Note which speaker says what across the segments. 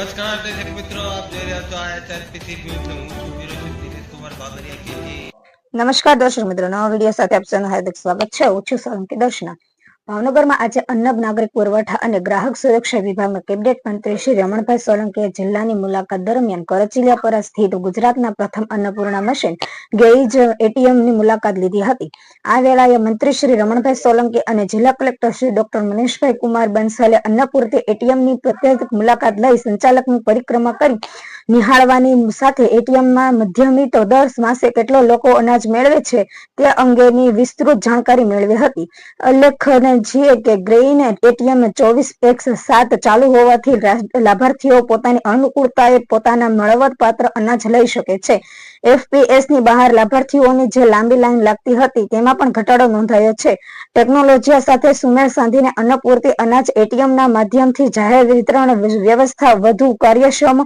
Speaker 1: નમસ્કાર દર્શક મિત્રો, આપ જોઈ રહ્યા છો આ એચઆરપીસી ન્યૂઝ હું છું વિરોચિત દિનેશ કુમાર બાબરિયા. કેજી
Speaker 2: નમસ્કાર દર્શક મિત્રો, નવા વીડિયો સાથે આપ સૌનું હાર્દિક સ્વાગત છે. હું છું સોલંકી દર્શના. ભાવનગરમાં આજે અન્ન નાગરિક પુરવઠા અને ગ્રાહક સુરક્ષા વિભાગના કેબિનેટ મંત્રી શ્રી રમણભાઈ સોલંકીએ જિલ્લાની મુલાકાત દરમિયાન કરચીલિયાપરા સ્થિત ગુજરાતના પ્રથમ અન્નપૂર્ણા મશીન ગેઇજ એટીએમની મુલાકાત લીધી હતી. આ વેળાએ મંત્રી શ્રી રમણભાઈ સોલંકી અને જિલ્લા કલેક્ટર શ્રી ડોક્ટર મનીષભાઈ કુમાર બંસાલે અન્નપૂર્તિ એટીએમની પ્રત્યેક મુલાકાત લઈ સંચાલકની પરિક્રમા કરી નિહાળવાની સાથે એટીએમમાં મધ્યમિત દર માસે કેટલો લોકો અનાજ મેળવે છે તે અંગેની વિસ્તૃત જાણકારી મેળવી હતી. ઉલ્લેખનીય છે કે ગ્રેઇન એટીએમ ચોવીસ એક્સ સાત ચાલુ હોવાથી લાભાર્થીઓ પોતાની અનુકૂળતાએ પોતાના મળવતપાત્ર અનાજ લઈ શકે છે. એફપીએસની બહાર લાભાર્થીઓની જે લાંબી લાઈન લાગતી હતી તેમાં પણ ઘટાડો નોંધાયો છે. ટેકનોલોજી સાથે સુમેળ સાંધીને અન્નપૂર્તિ અનાજ એટીએમ ના માધ્યમથી જાહેર વિતરણ વ્યવસ્થા વધુ કાર્યક્ષમ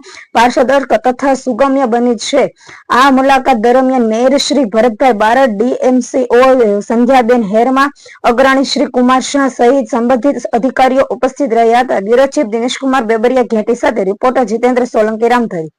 Speaker 2: પારદર્શક તથા સુગમ્ય બની છે. આ મુલાકાત દરમિયાન મેયર શ્રી ભરતભાઈ બારડ ડીએમસીઓ સંધ્યાબેન હેરમા અગ્રણી શ્રી કુમાર શાહ સહિત સંબંધિત અધિકારીઓ ઉપસ્થિત રહ્યા હતા. બ્યુરો દિનેશકુમાર બેબરિયા ઘેટી સાથે રિપોર્ટર જીતેન્દ્ર સોલંકી રામધરી